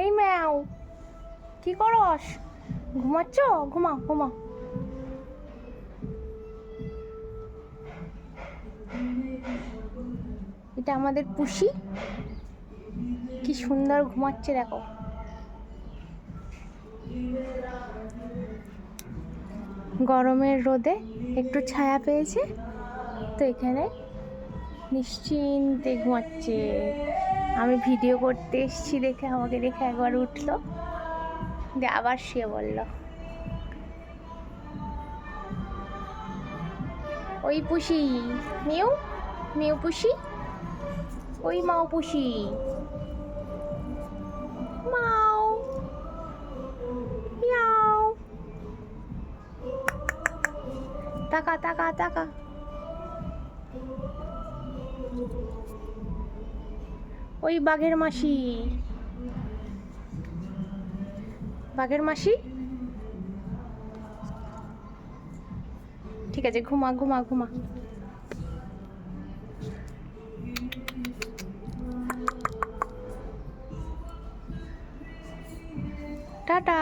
এই ম্যাও, কি করস? ঘুমাচ্ছ? ঘুমা ঘুমা এটা আমাদের পুষি। কি সুন্দর ঘুমাচ্ছে, দেখো। গরমের রোদে একটু ছায়া পেয়েছে, তো এখানে নিশ্চিন্তে ঘুমাচ্ছে। আমি ভিডিও করতে এসেছি দেখে আমাকে দেখে একবার উঠল। দিয়ে আবার শুয়ে বলল ওই পুষি, মিউ মিউ পুষি। ওই মাও পুষি। মাও। মিয়াও। তাকা তাকা তাকা। ওই বাঘের মাসি। বাঘের মাসি? ঠিক আছে ঘুমা ঘুমা ঘুমা। টাটা।